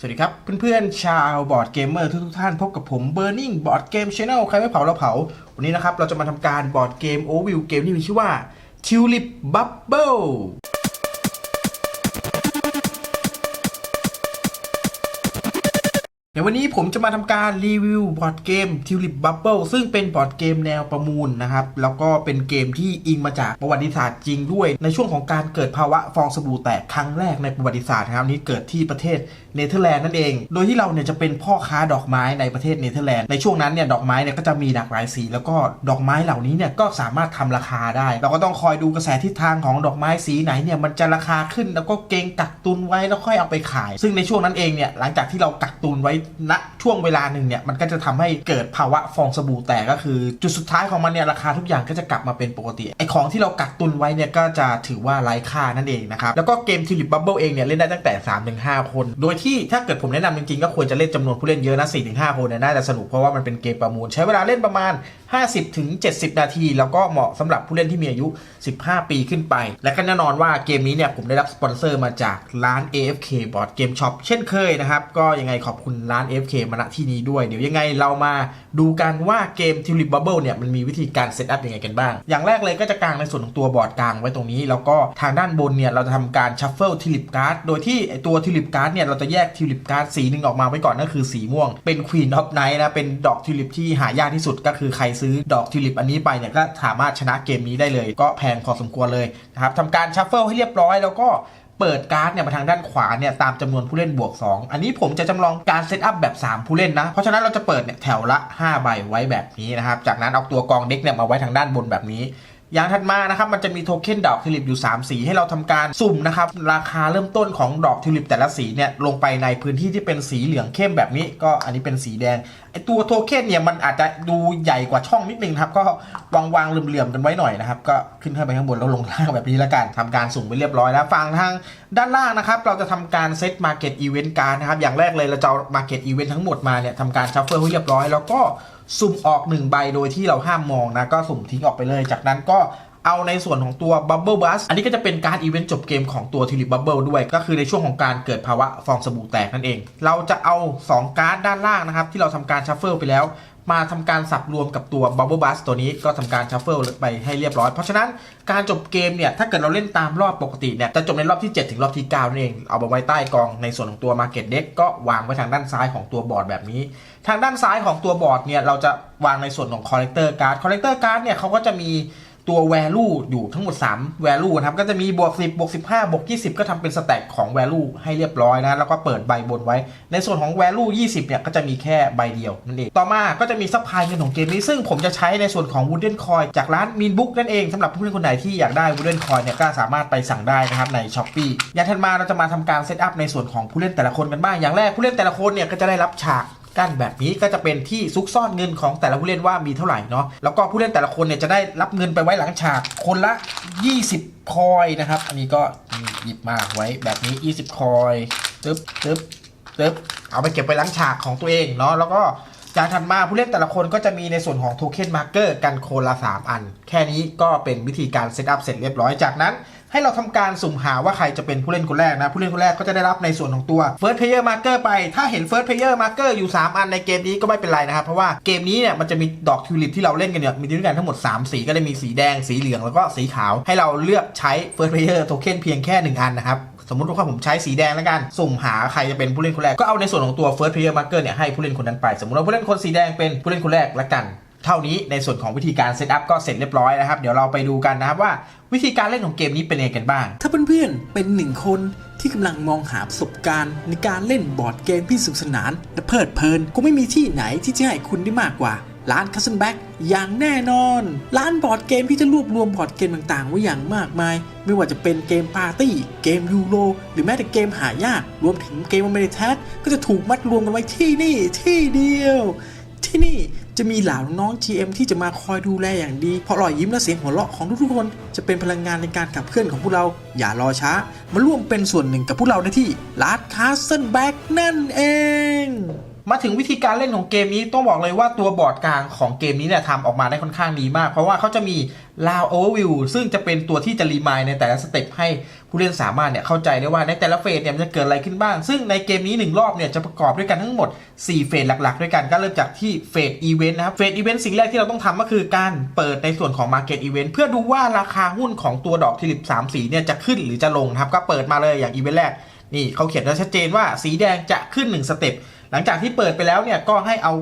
สวัสดีครับ เพื่อนๆ ชาวบอร์ดเกมเมอร์ทุกๆท่านพบกับผม Burning Board Game Channel ใครไม่เผาเราเผา วันนี้นะครับ เราจะมาทำการบอร์ดเกมโอวิวเกมที่มีชื่อว่า Tulip Bubble ในวันนี้ผมจะมาทำการรีวิวบอร์ดเกม Tulip Bubble ซึ่งเป็นบอร์ดเกมแนวประมูลนะครับ แล้วก็เป็นเกมที่อิงมาจากประวัติศาสตร์จริงด้วย ในช่วงของการเกิดภาวะฟองสบู่แตกครั้งแรกในประวัติศาสตร์นะครับนี้เกิดที่ประเทศเนเธอร์แลนด์นั่นเอง โดยที่เราเนี่ยจะเป็นพ่อค้าดอกไม้ในประเทศเนเธอร์แลนด์ ในช่วงนั้นเนี่ยดอกไม้เนี่ยก็จะมีหลากหลายสี แล้วก็ดอกไม้เหล่านี้เนี่ยก็สามารถทำราคาได้ เราก็ต้องคอยดูกระแสทิศทางของดอกไม้สีไหนเนี่ยมันจะราคาขึ้น แล้วก็เก็งกักตุนไว้แล้วค่อยเอาไปขาย ซึ่งในช่วงนั้นเองเนี่ยหลังจากที่เรากักตุนไว้ณช่วงเวลาหนึ่งเนี่ยมันก็จะทำให้เกิดภาวะฟองสบู่แตกก็คือจุดสุดท้ายของมันเนี่ยราคาทุกอย่างก็จะกลับมาเป็นปกติไอของที่เรากักตุนไว้เนี่ยก็จะถือว่าไร้ค่านั่นเองนะครับแล้วก็เกม Tulip Bubble เองเนี่ยเล่นได้ตั้งแต่3-5คน โดยที่ถ้าเกิดผมแนะนำจริงๆก็ควรจะเล่นจำนวนผู้เล่นเยอะนะ4-5คนเนี่ยน่าจะสนุกเพราะว่ามันเป็นเกมประมูล ใช้เวลาเล่นประมาณ 50-70 นาที แล้วก็เหมาะสำหรับผู้เล่นที่มีอายุ 15 ปีขึ้นไป และก็แน่นอนว่าเกมนี้เนี่ยผมได้รับสปอนเซอร์มาจากร้าน AFK Board Game Shop เช่นเคยนะครับก็ยังไงขอบคุณร้าน AFK มาณที่นี้ด้วย เดี๋ยวยังไงเรามาดูกันว่าเกม Tulip Bubble เนี่ยมันมีวิธีการเซตอัพยังไงกันบ้าง อย่างแรกเลยก็จะกางในส่วนของตัวบอร์ดกลางไว้ตรงนี้ แล้วก็ทางด้านบนเนี่ยเราจะทำการ Shuffle Tulip Card โดยที่ตัว Tulip Card เนี่ยเราจะแยก Tulip Card สีหนึ่งออกมาไว้ก่อนนั่นคือสีม่วง เป็น Queen of Night นะเป็นดอก Tulip ที่หายากที่สุดก็คือใครซื้อดอก Tulip อันนี้ไปเนี่ยก็สามารถชนะเกมนี้ได้เลย ก็แพงพอสมควรเลยนะครับทำการ Shuffle ให้เรียบร้อยแล้วก็ เปิดการ์ดเนี่ยมาทางด้านขวาเนี่ยตามจำนวนผู้เล่นบวก 2 อันนี้ผมจะจำลองการเซตอัพแบบ 3 ผู้เล่นนะ เพราะฉะนั้นเราจะเปิดเนี่ยแถวละ 5 ใบไว้แบบนี้นะครับ จากนั้นเอาตัวกองเด็กเนี่ยมาไว้ทางด้านบนแบบนี้ อย่างถัดมานะครับมันจะมีโทเค็นดอกทิวลิปอยู่ 3 สีให้เราทำการสุ่มนะครับราคาเริ่มต้นของดอกทิวลิปแต่ละสีเนี่ยลงไปในพื้นที่ที่เป็นสีเหลืองเข้มแบบนี้ ก็อันนี้เป็นสีแดงไอตัวโทเค็นเนี่ยมันอาจจะดูใหญ่กว่าช่องนิดนึงครับก็วางวางเหลื่อมๆกันไว้หน่อยนะครับก็ขึ้นขึ้นไปข้างบนแล้วลงล่างแบบนี้แล้วกันทำการสุ่มไปเรียบร้อยแล้วฝั่งทางด้านล่างนะครับเราจะทำการเซตมาเก็ตอีเวนต์การนะครับอย่างแรกเลยเราจะเอามาเก็ตอีเวนต์ทั้งหมดมาเนี่ยทำการชัฟเฟิลให้เรียบร้อยแล้วก็ สุ่มออกหนึ่งใบโดยที่เราห้ามมองนะ ก็สุ่มทิ้งออกไปเลย จากนั้นก็เอาในส่วนของตัว Bubble Bus อันนี้ก็จะเป็นการอีเวนต์จบเกมของตัว Tulip Bubble ด้วย ก็คือในช่วงของการเกิดภาวะฟองสบู่แตกนั่นเอง เราจะเอา 2 การ์ดด้านล่างนะครับ ที่เราทำการชัฟเฟิลไปแล้ว มาทำการสับรวมกับตัวบับเบิลบัสตัวนี้ก็ทำการชัฟเฟิลไปให้เรียบร้อย เพราะฉะนั้นการจบเกมเนี่ยถ้าเกิดเราเล่นตามรอบปกติเนี่ยจะจบในรอบที่ 7 ถึงรอบที่9นั่นเองเอาไปไว้ใต้กองในส่วนของตัว Market Deck ก็วางไว้ทางด้านซ้ายของตัวบอร์ดแบบนี้ ทางด้านซ้ายของตัวบอร์ดเนี่ยเราจะวางในส่วนของ Collector Card Collector Card เนี่ยเขาก็จะมี ตัว value อยู่ทั้งหมด 3 value นะครับ ก็จะมีบวก 10 บวก 15 บวก 20 ก็ทำเป็นสแต็กของ value ให้เรียบร้อยนะ แล้วก็เปิดใบบนไว้ ในส่วนของ value 20 เนี่ย ก็จะมีแค่ใบเดียวนั่นเอง ต่อมาก็จะมีซัพพลายเงินของเกมนี้ ซึ่งผมจะใช้ในส่วนของ wooden coin จากร้าน mean book นั่นเองสำหรับผู้เล่นคนไหนที่อยากได้ wooden coin เนี่ย ก็สามารถไปสั่งได้นะครับใน shopee อย่างถัดมาเราจะมาทำการเซตอัพในส่วนของผู้เล่นแต่ละคนกันบ้าง อย่างแรกผู้เล่นแต่ละคนเนี่ยก็จะได้รับฉาก กั้นแบบนี้ก็จะเป็นที่ซุกซ่อนเงินของแต่ละผู้เล่นว่ามีเท่าไหร่เนาะแล้วก็ผู้เล่นแต่ละคนเนี่ยจะได้รับเงินไปไว้หลังฉากคนละ 20 คอยนะครับ อันนี้ก็หยิบมาไว้แบบนี้ 20 คอยตึ๊บตึ๊บตึ๊บเอาไปเก็บไว้หลังฉากของตัวเองเนาะแล้วก็จากถัดมาผู้เล่นแต่ละคนก็จะมีในส่วนของโทเค็นมาร์เกอร์กันคนละ 3 อัน แค่นี้ก็เป็นวิธีการเซตอัพเสร็จเรียบร้อยจากนั้น ให้เราทำการสุ่มหาว่าใครจะเป็นผู้เล่นคนแรกนะ ผู้เล่นคนแรกก็จะได้รับในส่วนของตัว First Player Marker ไป ถ้าเห็น First Player Marker อยู่ 3 อันในเกมนี้ก็ไม่เป็นไรนะครับ เพราะว่าเกมนี้เนี่ยมันจะมีดอกทิวลิปที่เราเล่นกันเนี่ยมีด้วยกันทั้งหมด 3 สีก็จะมีสีแดงสีเหลืองแล้วก็สีขาวให้เราเลือกใช้ First Player Token เพียงแค่ 1 อันนะครับสมมติว่าผมใช้สีแดงแล้วกัน สุ่มหาใครจะเป็นผู้เล่นคนแรกก็เอาในส่วนของตัว First Player Marker เนี่ยให้ผู้เล่นคนนั้นไป สมมติว่าผู้เล่นคนสีแดงเป็นผู้เล่นคนแรกละกัน เท่านี้ในส่วนของวิธีการเซตอัพก็เสร็จเรียบร้อยนะครับ เดี๋ยวเราไปดูกันนะครับว่าวิธีการเล่นของเกมนี้เป็นยังไงกันบ้าง ถ้าเพื่อนๆเป็นหนึ่งคนที่กำลังมองหาประสบการณ์ ในการเล่นบอร์ดเกมที่สนุกสนานและเพลิดเพลินก็ไม่มีที่ไหนที่จะให้คุณได้มากกว่าร้านคัสเซนแบ็กอย่างแน่นอน ร้านบอร์ดเกมที่จะรวบรวมบอร์ดเกมต่างๆ ไว้อย่างมากมาย ไม่ว่าจะเป็นเกมปาร์ตี้ เกมยูโรหรือแม้แต่เกมหายาก รวมถึงเกมอเมริทัสก็จะถูกมัดรวมกันไว้ที่นี่ที่เดียว ที่นี่ จะมีเหล่าน้อง GM ที่จะมาคอยดูแลอย่างดี เพราะรอยยิ้มและเสียงหัวเราะของทุกๆคน จะเป็นพลังงานในการขับเคลื่อนของพวกเรา อย่ารอช้า มาร่วมเป็นส่วนหนึ่งกับพวกเราได้ที่ลาดคาสเซิลแบ็กนั่นเอง มาถึงวิธีการเล่นของเกมนี้ต้องบอกเลยว่าตัวบอร์ดกลางของเกมนี้เนี่ยทำออกมาได้ค่อนข้างดีมาก เพราะว่าเขาจะมี l o u d Overview ซึ่งจะเป็นตัวที่จะรีมายในแต่ละสเต็ปให้ผู้เล่นสามารถเนี่ยเข้าใจได้ว่าในแต่ละเฟสเนี่ยมันจะเกิดอะไรขึ้นบ้าง ซึ่งในเกมนี้ 1 รอบเนี่ยจะประกอบด้วยกันทั้งหมด 4 เฟสหลักๆ ด้วยกันก็เริ่มจากที่เฟสอีเวนต์นะครับเฟสอีเวนต์สิ่งแรกที่เราต้องทำก็คือการเปิดในส่วนของ Market Event เพื่อดูว่าราคาหุ้นของตัวดอกทิลิป3สีเนี่ยจะขึ้นหรือจะลงครับก็เปิดมาเลยอย่างอีเวนต์แรกนี่เขาเขียนไว้ชัดเจนว่าสีแดงจะขึ้น 1 สเต็ป หลังจากที่เปิดไปแล้วเนี่ยก็ให้เอา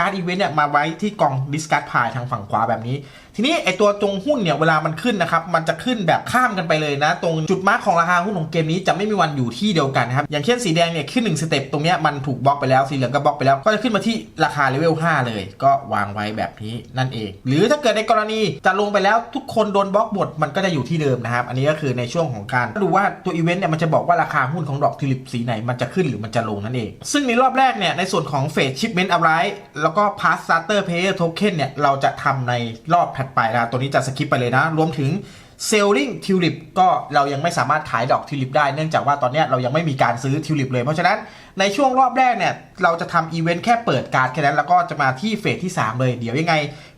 การ์ดอีเวนต์เนี่ยมาไว้ที่กล่องดิสการ์ดพายทางฝั่งขวาแบบนี้ ทีนี้ไอตัวตรงหุ้นเนี่ยเวลามันขึ้นนะครับ มันจะขึ้นแบบข้ามกันไปเลยนะ ตรงจุดมาร์กของราคาหุ้นของเกมนี้จะไม่มีวันอยู่ที่เดียวกันนะครับ อย่างเช่นสีแดงเนี่ยขึ้น1สเต็ปตรงเนี้ยมันถูกบล็อกไปแล้วสีเหลืองก็บล็อกไปแล้ว ก็จะขึ้นมาที่ราคาเลเวล5เลย ก็วางไว้แบบนี้นั่นเอง หรือถ้าเกิดในกรณีจะลงไปแล้วทุกคนโดนบล็อกหมดมันก็จะอยู่ที่เดิมนะครับ อันนี้ก็คือในช่วงของการดูว่าตัวอีเวนต์เนี่ยมันจะบอกว่าราคาหุ้นของดอกทิลิปสีไหนมันจะขึ้นหรือมันจะลงนั่นเอง ซึ่งในรอบแรกเนี่ยในส่วนของเฟสชิปเมนต์อะไรแล้วก็พาสสตาร์เตอร์เพย์โทเค็นเนี่ย เราจะทำในรอบถัดไปนะตัวนี้จะสคิปไปเลยนะ รวมถึง Selling Tulip ก็เรายังไม่สามารถขายดอกทิวลิปได้ เนื่องจากว่าตอนนี้เรายังไม่มีการซื้อทิวลิปเลย เพราะฉะนั้นในช่วงรอบแรกเนี่ย เราจะทำอีเวนต์แค่เปิดการ์ดแค่นั้น แล้วก็จะมาที่เฟสที่ 3 เลย เดี๋ยวยังไง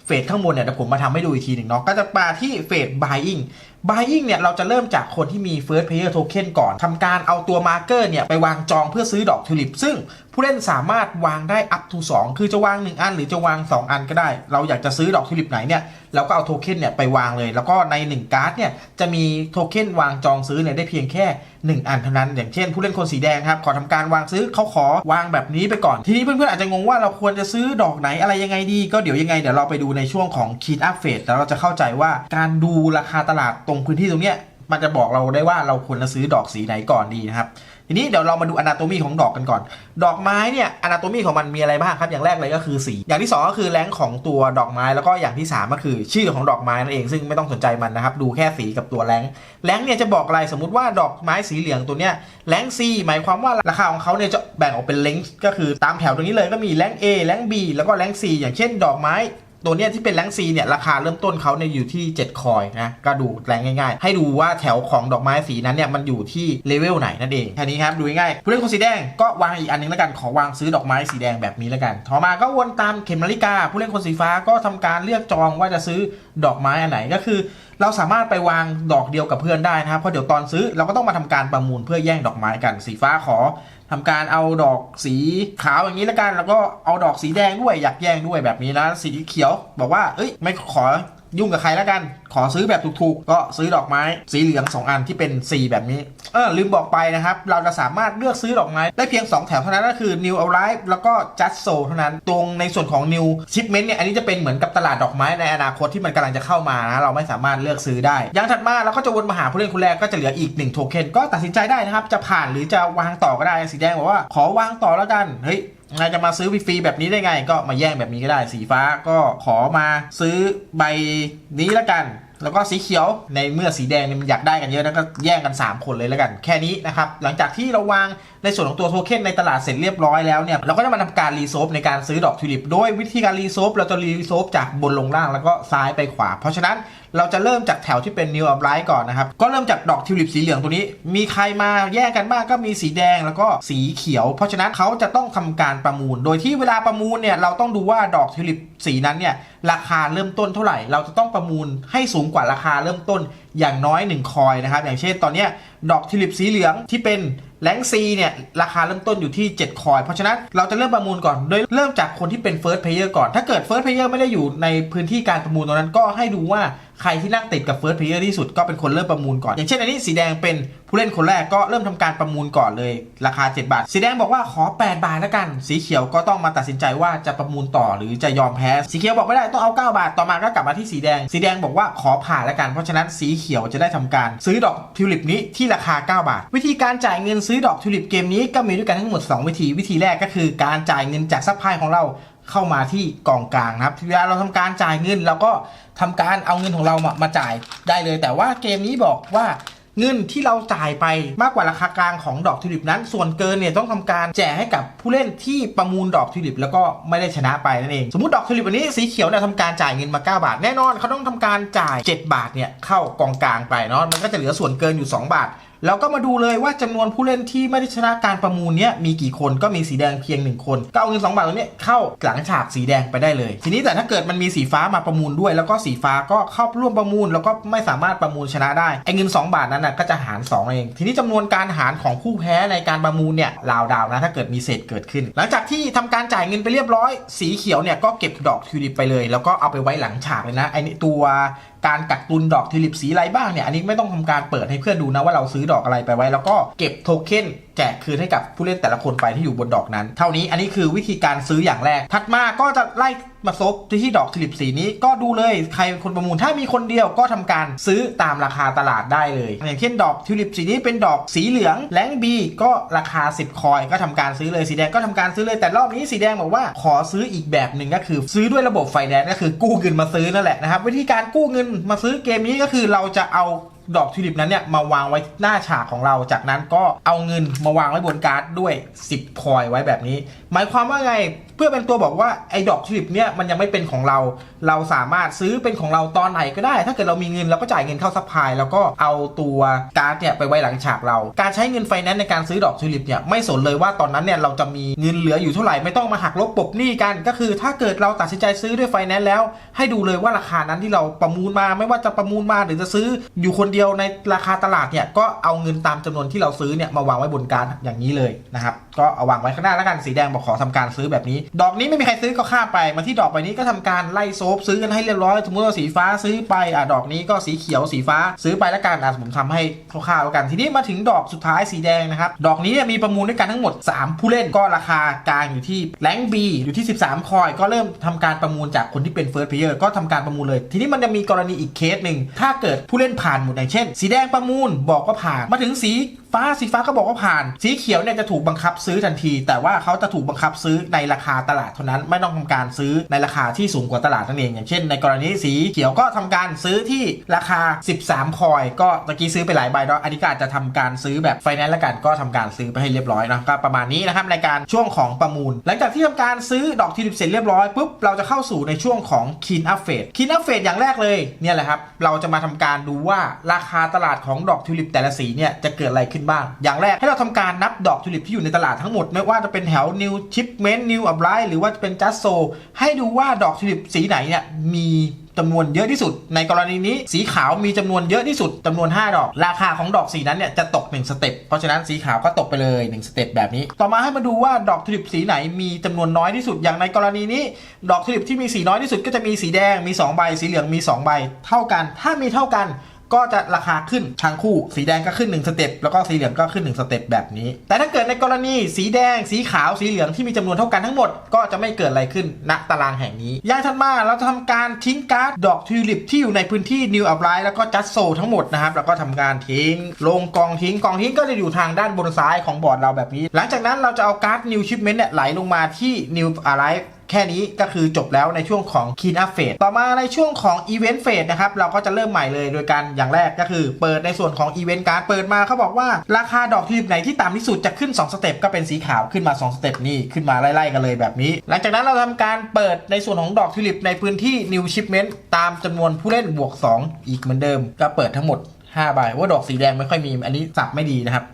เฟสข้างบนเนี่ยเดี๋ยวผมมาทำให้ดูอีกทีหนึ่งเนาะ ก็จะมาที่เฟส buying buying เนี่ยเราจะเริ่มจากคนที่มี first player token ก่อนทำการเอาตัว marker เนี่ยไปวางจองเพื่อซื้อดอกทิวลิป ซึ่งผู้เล่นสามารถวางได้ up to 2คือจะวาง 1 อัน หรือจะวาง 2 อันก็ได้ เราอยากจะซื้อดอกทิลิปไหนเนี่ยเราก็เอาโทเค็นเนี่ยไปวางเลย แล้วก็ใน 1 การ์ดเนี่ยจะมีโทเค็นวางจองซื้อเนี่ยได้เพียงแค่ 1 อันเท่านั้น อย่างเช่น ผู้เล่นคนสีแดงครับขอทำการวางซื้อเขาขอวางแบบนี้ไปก่อน ทีนี้เพื่อนๆอาจจะงงว่าเราควรจะซื้อดอกไหนอะไรยังไงดี ก็เดี๋ยวยังไงเดี๋ยวเราไปดูในช่วงของ Key Up Phase แล้วเราจะเข้าใจว่าการดูราคาตลาดตรงพื้นที่ตรงเนี้ยมันจะบอกเราได้ว่าเราควรจะซื้อดอกสีไหนก่อนดีนะครับ ทีนี้เดี๋ยวเรามาดูอนาโตมีของดอกกันก่อน ดอกไม้เนี่ยอนาโตมีของมันมีอะไรบ้างครับ อย่างแรกเลยก็คือสี อย่างที่สองก็คือแรงของตัวดอกไม้แล้วก็อย่างที่สามก็คือชื่อของดอกไม้นั่นเองซึ่งไม่ต้องสนใจมันนะครับ ดูแค่สีกับตัวแรงแรงเนี่ยจะบอกอะไรสมมติว่าดอกไม้สีเหลืองตัวเนี้ยแรงซีหมายความว่าราคาของเขาเนี่ยจะแบ่งออกเป็นเลงก็คือตามแถวตรงนี้เลยก็มีแรง A แรง B แล้วก็แรง C อย่างเช่น ดอกไม้ ตัวเนี้ยที่เป็นแรงซีเนี่ยราคาเริ่มต้นเขาเนี่ยอยู่ที่ 7 คอยนะก็ดูแรงง่ายๆ ให้ดูว่าแถวของดอกไม้สีนั้นเนี่ยมันอยู่ที่เลเวลไหนนั่นเองแค่นี้ครับดูง่ายๆผู้เล่นคนสีแดงก็วางอีกอันนึงแล้วกันขอวางซื้อดอกไม้สีแดงแบบนี้แล้วกันต่อมาก็วนตามเข็มนาฬิกา ผู้เล่นคนสีฟ้าก็ทำการเลือกจองว่าจะซื้อดอกไม้อันไหนก็คือเราสามารถไปวางดอกเดียวกับเพื่อนได้นะครับ เพราะเดี๋ยวตอนซื้อเราก็ต้องมาทำการประมูลเพื่อแย่งดอกไม้กัน สีฟ้าขอทำการเอาดอกสีขาวอย่างนี้แล้วกัน แล้วก็เอาดอกสีแดงด้วยอยากแย่งด้วยแบบนี้นะ สีเขียว บอกว่า เอ้ย ไม่ขอ ยุ่งกับใครแล้วกัน ขอซื้อแบบถูกๆ ก็ซื้อดอกไม้ สีเหลือง 2 อันที่เป็นสีแบบนี้ เออลืมบอกไปนะครับ เราจะสามารถเลือกซื้อดอกไม้ ได้เพียง 2 แถวเท่านั้นก็คือ New Arrive แล้วก็ Just So เท่านั้น ตรงในส่วนของ New Shipment เนี่ย อันนี้จะเป็นเหมือนกับตลาดดอกไม้ในอนาคตที่มันกำลังจะเข้ามานะ เราไม่สามารถเลือกซื้อได้ อย่างถัดมาเราก็จะวนมาหาผู้เล่นคนแรกก็จะเหลืออีก1โทเค็น ก็ตัดสินใจได้นะครับ จะผ่านหรือจะวางต่อก็ได้ สีแดงบอกว่าขอวางต่อแล้วกัน เฮ้ย นายจะมาซื้อฟรีแบบนี้ได้ไง ก็มาแย่งแบบนี้ก็ได้ สีฟ้าก็ขอมาซื้อใบนี้แล้วกัน แล้วก็สีเขียวในเมื่อสีแดงมันอยากได้กันเยอะแล้วก็แย่งกัน 3 คนเลยแล้วกัน แค่นี้นะครับ หลังจากที่เราวาง ในส่วนของตัวโทเค็นในตลาดเสร็จเรียบร้อยแล้วเนี่ยเราก็จะมาทำการรีโซฟในการซื้อดอกทิวลิปโดยวิธีการรีโซฟเราจะรีโซฟจากบนลงล่างแล้วก็ซ้ายไปขวา เพราะฉะนั้นเราจะเริ่มจากแถวที่เป็น New Up Light ก่อนนะครับ ก็เริ่มจากดอกทิวลิปสีเหลืองตัวนี้ มีใครมาแย่งกันบ้างก็มีสีแดงแล้วก็สีเขียว เพราะฉะนั้นเขาจะต้องทำการประมูล โดยที่เวลาประมูลเนี่ยเราต้องดูว่าดอกทิวลิปสีนั้นเนี่ยราคาเริ่มต้นเท่าไหร่ เราจะต้องประมูลให้สูงกว่าราคาเริ่มต้นอย่างน้อย1คอยนะครับอย่างเช่นตอนนี้ดอกทิวลิปสีเหลืองที่เป็น แหลงซีเนี่ยราคาเริ่มต้นอยู่ที่ 7 คอย เพราะฉะนั้นเราจะเริ่มประมูลก่อน โดยเริ่มจากคนที่เป็นเฟิร์สเพลเยอร์ก่อน ถ้าเกิดเฟิร์สเพลเยอร์ไม่ได้อยู่ในพื้นที่การประมูลตรงนั้นก็ให้ดูว่า ใครที่นั่งติดกับ First Player ที่สุดก็เป็นคนเริ่มประมูลก่อน อย่างเช่นอันนี้สีแดงเป็นผู้เล่นคนแรกก็เริ่มทำการประมูลก่อนเลย ราคา 7 บาท สีแดงบอกว่าขอ 8 บาทแล้วกัน สีเขียวก็ต้องมาตัดสินใจว่าจะประมูลต่อหรือจะยอมแพ้ สีเขียวบอกไม่ได้ต้องเอา 9 บาท ต่อมาก็กลับมาที่สีแดง สีแดงบอกว่าขอผ่านแล้วกัน เพราะฉะนั้นสีเขียวจะได้ทำการ ซื้อดอกทิวลิปนี้ที่ราคา 9 บาท วิธีการจ่ายเงินซื้อดอกทิวลิปเกมนี้ก็มีด้วยกันทั้งหมด 2 วิธี วิธีแรกก็คือการจ่ายเงินจากซัพพลายของเรา เข้ามาที่กองกลางนะครับเวลาเราทำการจ่ายเงินเราก็ทำการเอาเงินของเรามามาจ่ายได้เลย แต่ว่าเกมนี้บอกว่าเงินที่เราจ่ายไปมากกว่าราคากลางของดอกทิวลิปนั้น ส่วนเกินเนี่ยต้องทำการแจกให้กับผู้เล่นที่ประมูลดอกทิวลิปแล้วก็ไม่ได้ชนะไปนั่นเอง สมมติดอกทิวลิปวันนี้สีเขียวเนี่ยทำการจ่ายเงินมา 9 บาท แน่นอนเขาต้องทำการจ่าย 7 บาทเนี่ยเข้ากองกลางไปเนาะมันก็จะเหลือส่วนเกินอยู่ 2 บาท แล้วก็มาดูเลยว่าจำนวนผู้เล่นที่ไม่ได้ชนะการประมูลเนี้ยมีกี่คนก็มีสีแดงเพียงหนึ่งคนก็เอาเงิน2บาทตรงเนี้ยเข้าหลังฉากสีแดงไปได้เลย ทีนี้แต่ถ้าเกิดมันมีสีฟ้ามาประมูลด้วย แล้วก็สีฟ้าก็เข้าร่วมประมูล แล้วก็ไม่สามารถประมูลชนะได้ไอ้เงิน 2 บาทนั้นนะก็จะหาร2เอง ทีนี้จำนวนการหารของผู้แพ้ในการประมูลเนี่ยราวดาวนะถ้าเกิดมีเศษเกิดขึ้น หลังจากที่ทำการจ่ายเงินไปเรียบร้อย สีเขียวเนี่ยก็เก็บดอกทิวลิปไปเลย แล้วก็เอาไปไว้หลังฉากเลยนะไอ้นี่ตัว การกักตุนดอกทิลิปสีอะไรบ้างเนี่ยอันนี้ไม่ต้องทำการเปิดให้เพื่อนดูนะว่าเราซื้อดอกอะไรไปไว้ แล้วก็เก็บโทเค็นแจกคืนให้กับผู้เล่นแต่ละคนไปที่อยู่บนดอกนั้น เท่านี้อันนี้คือวิธีการซื้ออย่างแรก ถัดมาก็จะไล่มาซบที่ดอกทิวลิปสีนี้ก็ดูเลยใครเป็นคนประมูลถ้ามีคนเดียวก็ทำการซื้อตามราคาตลาดได้เลย อย่างเช่นดอกทิวลิปสีนี้เป็นดอกสีเหลืองแลงบีก็ราคา 10 คอยก็ทำการซื้อเลยสีแดงก็ทำการซื้อเลยแต่รอบนี้สีแดงบอกว่าขอซื้ออีกแบบหนึ่งก็คือ ซื้อด้วยระบบไฟแนนซ์ก็คือกู้เงินมาซื้อนั่นแหละนะครับวิธีการกู้เงินมาซื้อเกมนี้ก็คือเราจะเอา ดอกทิวลิปนั้นเนี่ยมาวางไว้หน้าฉากของเรา จากนั้นก็เอาเงินมาวางไว้บนการ์ดด้วย 10คอยไว้แบบนี้ หมายความว่าไงเพื่อเป็นตัวบอกว่าไอ้ดอกทิวลิปเนี่ยมันยังไม่เป็นของเรา เราสามารถซื้อเป็นของเราตอนไหนก็ได้ ถ้าเกิดเรามีเงินเราก็จ่ายเงินเข้าซัพพลายแล้วก็เอาตัวการ์ดเนี่ยไปไว้หลังฉากเรา การใช้เงินไฟแนนซ์ในการซื้อดอกทิวลิปเนี่ยไม่สนเลยว่าตอนนั้นเนี่ยเราจะมีเงินเหลืออยู่เท่าไหร่ไม่ต้องมาหักลบปบหนี้กัน ก็คือถ้าเกิดเราตัดสินใจซื้อด้วยไฟแนนซ์แล้ว ให้ดูเลยว่าราคานั้นที่เราประมูลมาไม่ว่าจะประมูลมาหรือจะซื้ออยู่คนเดียวในราคาตลาดเนี่ยก็เอาเงินตามจำนวนที่เราซื้อเนี่ยมาวางไว้บนการอย่างนี้เลยนะครับก็เอาวางไว้ข้างหน้าแล้วกันสีแดงบอกขอทำการซื้อแบบนี้ ดอกนี้ไม่มีใครซื้อก็ข้ามไปมาที่ดอกใบนี้ก็ทำการไล่โซฟซื้อกันให้เรียบร้อยสมมติว่าสีฟ้าซื้อไปอะดอกนี้ก็สีเขียวสีฟ้าซื้อไปแล้วกันอะผมทำให้คร่าวๆแล้วกันทีนี้มาถึงดอกสุดท้ายสีแดงนะครับดอกนี้มีประมูลด้วยกันทั้งหมด 3 ผู้เล่นก็ราคากลางอยู่ที่แรงบีอยู่ที่ 13 คอย ก็เริ่มทำการประมูลจากคนที่เป็นเฟิร์สเพลเยอร์ก็ทำการประมูลเลย ทีนี้มันจะมีกรณีอีกเคสหนึ่งถ้าเกิดผู้เล่นผ่านหมดอย่างเช่น สีแดงประมูลบอกว่าผ่านมาถึงสี ฟ้าสีฟ้าก็บอกว่าผ่าน สีเขียวเนี่ยจะถูกบังคับซื้อทันที แต่ว่าเขาจะถูกบังคับซื้อในราคาตลาดเท่านั้นไม่ต้องทำการซื้อในราคาที่สูงกว่าตลาดนั่นเอง อย่างเช่น ในกรณีสีเขียวก็ทำการซื้อที่ราคา 13 คอยก็ตะกี้ซื้อไปหลายใบเนาะอันนี้ก็อาจจะทำการซื้อแบบไฟแนนซ์ละกันก็ทำการซื้อไปให้เรียบร้อยนะก็ประมาณนี้นะครับในการช่วงของประมูล หลังจากที่ทำการซื้อดอกทิวลิปเสร็จเรียบร้อยปุ๊บเราจะเข้าสู่ในช่วงของคีนอัพเฟสคีนอัพเฟสอย่างแรกเลยเนี่ยแหละครับเราจะมาทำการดูว่าราคาตลาดของดอกทิวลิปแต่ละสีเนี่ยจะเกิดอะไรขึ้นบ้าง อย่างแรกให้เราทำการนับดอกทิวลิปที่อยู่ในตลาดทั้งหมด ไม่ว่าจะเป็นแถว New Shipment New u p r i หรือว่าจะเป็น Just So ให้ดูว่าดอกทิวลิปสีไหนเนี่ยมีจำนวนเยอะที่สุด ในกรณีนี้สีขาวมีจำนวนเยอะที่สุดจำนวน 5 ดอก ราคาของดอกสีนั้นเนี่ยจะตก 1 สเต็ป เพราะฉะนั้นสีขาวก็ตกไปเลย 1 สเต็ปแบบนี้ ต่อมาให้มาดูว่าดอกทิลิปสีไหนมีจำนวนน้อยที่สุด อย่างในกรณีนี้ ดอกทิลิปที่มีสีน้อยที่สุดก็จะมีสีแดงมี 2 ใบ สีเหลืองมี 2 ใบ เท่ากัน ถ้ามีเท่ากัน ก็จะราคาขึ้นทั้งคู่ สีแดงก็ขึ้น1สเต็ปแล้วก็สีเหลืองก็ขึ้น1สเต็ปแบบนี้ แต่ถ้าเกิดในกรณีสีแดง สีขาวสีเหลืองที่มีจำนวนเท่ากันทั้งหมด ก็จะไม่เกิดอะไรขึ้นณตารางแห่งนี้ย่างถัดมาเราจะทำการทิ้งการ์ดดอกทิวลิปที่อยู่ในพื้นที่ New u p r i แล้วก็ Just So ทั้งหมดนะครับแล้วก็ทำการทิ้ง ลงกองทิ้งกองทิ้งก็จะอยู่ทางด้านบนซ้ายของบอร์ดเราแบบนี้ หลังจากนั้นเราจะเอาการ์ด New Shipment เนี่ยไหลลงมาที่ New Arrive แค่นี้ก็คือจบแล้วในช่วงของ Clean Up Phase ต่อมาในช่วงของ Event Phase นะครับเราก็จะเริ่มใหม่เลยโดยการอย่างแรกก็คือ เปิดในส่วนของ Event Card เปิดมาเขาบอกว่าราคาดอกทิลิปไหนที่ต่ำที่สุดจะขึ้น 2 สเต็ปก็เป็นสีขาวขึ้นมา 2 สเต็ปนี่ขึ้นมาไล่ๆกันเลยแบบนี้ หลังจากนั้นเราทำการเปิดในส่วนของดอกทิลิปในพื้นที่ New Shipment ตามจำนวนผู้เล่นบวก 2 อีกเหมือนเดิม ก็เปิดทั้งหมด 5ใบว่าดอกสีแดงไม่ค่อยมี อันนี้สับไม่ดีนะครับ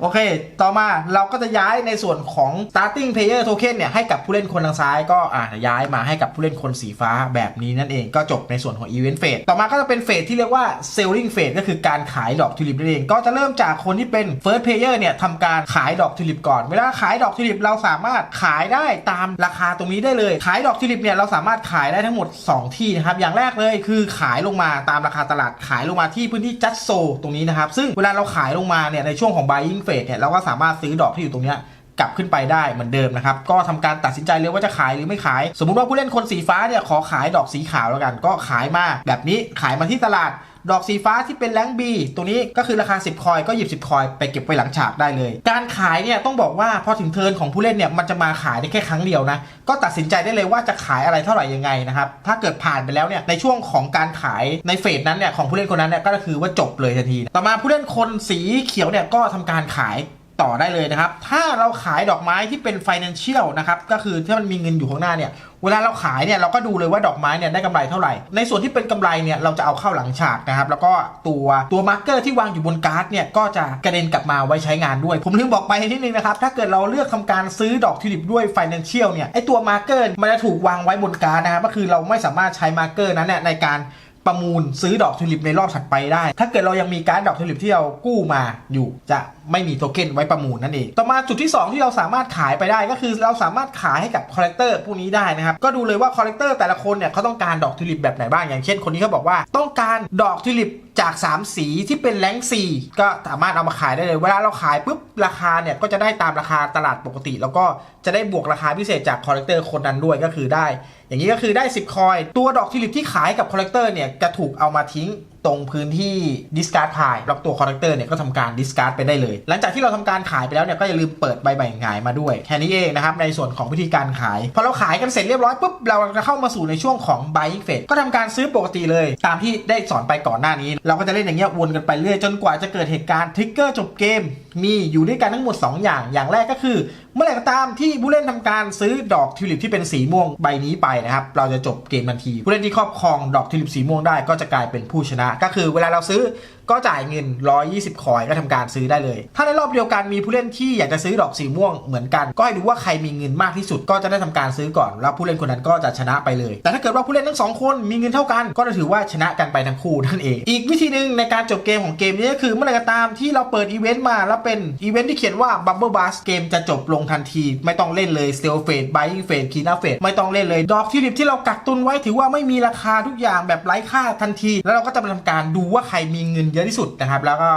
โอเค ต่อมาเราก็จะย้ายในส่วนของ starting player token เนี่ย ให้กับผู้เล่นคนทางซ้ายก็อ่าย้ายมาให้กับผู้เล่นคนสีฟ้าแบบนี้นั่นเองก็จบในส่วนของ event phase ต่อมาก็จะเป็นเฟสที่เรียกว่า selling phase ก็คือการขายดอกทิวลิปนั่นเองก็จะเริ่มจากคนที่เป็น first player เนี่ยทำการขายดอกทิวลิปก่อน เวลาขายดอกทิวลิปเราสามารถขายได้ตามราคาตรงนี้ได้เลย ขายดอกทิวลิปเนี่ยเราสามารถขายได้ทั้งหมด 2 ที่นะครับอย่างแรกเลยคือขายลงมาตามราคาตลาดขายลงมาที่พื้นที่จัดโซตรงนี้นะครับ ซึ่งเวลาเราขายลงมาเนี่ยในช่วงของ buying phase เนี่ยเราก็สามารถซื้อดอกที่อยู่ตรงเนี้ยกลับขึ้นไปได้เหมือนเดิมนะครับ ก็ทำการตัดสินใจเลยว่าจะขายหรือไม่ขาย สมมุติว่าผู้เล่นคนสีฟ้าเนี่ยขอขายดอกสีขาวแล้วกัน ก็ขายมาแบบนี้ขายมาที่ตลาด ดอกสีฟ้าที่เป็นแรงบีตัวนี้ก็คือราคา 10 คอยก็หยิบ 10 คอยไปเก็บไว้หลังฉากได้เลย การขายเนี่ยต้องบอกว่าพอถึงเทิร์นของผู้เล่นเนี่ยมันจะมาขายได้แค่ครั้งเดียวนะ ก็ตัดสินใจได้เลยว่าจะขายอะไรเท่าไหร่ยังไงนะครับถ้าเกิดผ่านไปแล้วเนี่ยในช่วงของการขายในเฟสนั้นเนี่ยของผู้เล่นคนนั้นเนี่ยก็คือว่าจบเลยทันที ต่อมาผู้เล่นคนสีเขียวเนี่ยก็ทำการขาย ต่อได้เลยนะครับ ถ้าเราขายดอกไม้ที่เป็น financial นะครับก็คือถ้ามันมีเงินอยู่ข้างหน้าเนี่ยเวลาเราขายเนี่ยเราก็ดูเลยว่าดอกไม้เนี่ยได้กำไรเท่าไหร่ ในส่วนที่เป็นกำไรเนี่ยเราจะเอาเข้าหลังฉากนะครับแล้วก็ตัวตัวมาร์กเกอร์ที่วางอยู่บนการ์ดเนี่ยก็จะกระเด็นกลับมาไว้ใช้งานด้วย ผมลืมบอกไปนิดนึงนะครับถ้าเกิดเราเลือกทำการซื้อดอกทิวลิปด้วย financial เนี่ยไอตัวมาร์กเกอร์มันจะถูกวางไว้บนการ์ดนะครับก็คือเราไม่สามารถใช้มาร์กเกอร์นั้นเนี่ยในการ ประมูลซื้อดอกทิวลิปในรอบถัดไปได้ ถ้าเกิดเรายังมีการดอกทิวลิปที่เรากู้มาอยู่ จะไม่มีโทเค็นไว้ประมูลนั่นเอง ต่อมาจุดที่ 2 ที่เราสามารถขายไปได้ก็คือเราสามารถขายให้กับคอลเลกเตอร์พวกนี้ได้นะครับ ก็ดูเลยว่าคอลเลกเตอร์แต่ละคนเนี่ยเขาต้องการดอกทิวลิปแบบไหนบ้าง อย่างเช่นคนนี้เขาบอกว่าต้องการดอกทิวลิป จาก 3 สีที่เป็นแรงสีก็สามารถเอามาขายได้เลย เวลาเราขายปุ๊บราคาเนี่ยก็จะได้ตามราคาตลาดปกติ แล้วก็จะได้บวกราคาพิเศษจากคอลเลกเตอร์คนนั้นด้วยก็คือได้ อย่างนี้ก็คือได้ 10 คอย ตัวดอกทิลิปที่ขายกับคอลเลกเตอร์เนี่ยจะถูกเอามาทิ้งตรงพื้นที่ discard pile แล้วตัวคอลเลกเตอร์เนี่ยก็ทำการ discard ไปได้เลย หลังจากที่เราทำการขายไปแล้วเนี่ยก็อย่าลืมเปิดใบใบหงายมาด้วยแค่นี้เองนะครับในส่วนของวิธีการขาย พอเราขายกันเสร็จเรียบร้อยปุ๊บเราจะเข้ามาสู่ในช่วงของ buying phase ก็ทำการซื้อปกติเลย ตามที่ได้สอนไปก่อนหน้านี้ เราก็จะเล่นอย่างเงี้ยวนกันไปเรื่อยจนกว่าจะเกิดเหตุการณ์ทริกเกอร์จบเกม มีอยู่ด้วยกันทั้งหมด 2 อย่างอย่างแรกก็คือเมื่อไหร่ก็ตามที่ผู้เล่นทำการซื้อดอกทิวลิปที่เป็นสีม่วงใบนี้ไปนะครับ เราจะจบเกมทันที ผู้เล่นที่ครอบครองดอกทิวลิปสีม่วงได้ก็จะกลายเป็นผู้ชนะ ก็คือเวลาเราซื้อก็จ่ายเงิน 120 คอยก็ทำการซื้อได้เลย ถ้าในรอบเดียวกันมีผู้เล่นที่อยากจะซื้อดอกสีม่วงเหมือนกัน ก็ให้ดูว่าใครมีเงินมากที่สุดก็จะได้ทำการซื้อก่อน แล้วผู้เล่นคนนั้นก็จะชนะไปเลย แต่ถ้าเกิดว่าผู้เล่นทั้งสองคนมีเงินเท่ากัน ก็จะถือว่าชนะกันไปทั้งคู่นั่นเอง อีกวิธีหนึ่งในการจบเกมของเกมนี้ก็คือเมื่อไหร่ก็ตามที่เราเปิดอีเวนต์มาแล้วเป็นอีเวนต์ที่เขียนว่า Bubble Bus เกมจะจบลงทันที ไม่ต้องเล่นเลย s t e l l Phase Buying Phase Kina Phase ไม่ต้องเล่นเลยดอกทิวลิปที่เรากักตุนไว้ถือว่าไม่มีราคาทุกอย่างแบบไร้ค่าทันที แล้วเราก็จะมาทำการดูว่าใครมีเงินเยอะที่สุดนะครับแล้วก็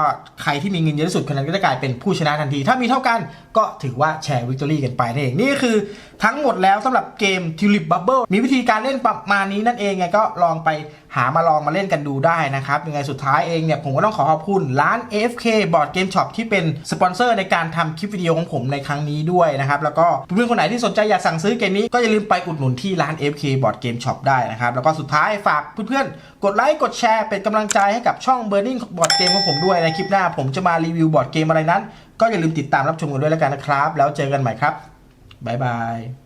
ใครที่มีเงินเยอะที่สุดคนนั้นก็จะกลายเป็นผู้ชนะทันที ถ้ามีเท่ากันก็ถือว่าแชร์วิกตอรี่กันไปนั่นเองนี่คือทั้งหมดแล้วสำหรับเกม Tulip Bubble มีวิธีการเล่นประมาณนี้นั่นเองไงก็ลองไปหามาลองมาเล่นกันดูได้นะครับยังไงสุดท้ายเองเนี่ยผมก็ต้องขอขอบคุณร้าน AFK Board Game Shop ที่เป็นสปอนเซอร์ในการทำคลิปวิดีโอของผมในครั้งนี้ด้วยด้วยนะครับ แล้วก็เพื่อนๆคนไหนที่สนใจอยากสั่งซื้อเกมนี้ก็อย่าลืมไปอุดหนุนที่ร้าน FK Board Game Shop ได้นะครับ แล้วก็สุดท้ายฝากเพื่อนๆ กดไลค์กดแชร์เป็นกำลังใจให้กับช่อง Burning Board Game ของผมด้วยในคลิปหน้าผมจะมารีวิวบอร์ดเกมอะไรนั้น ก็อย่าลืมติดตามรับชมกันด้วยแล้วกันนะครับ แล้วเจอกันใหม่ครับบ๊ายบาย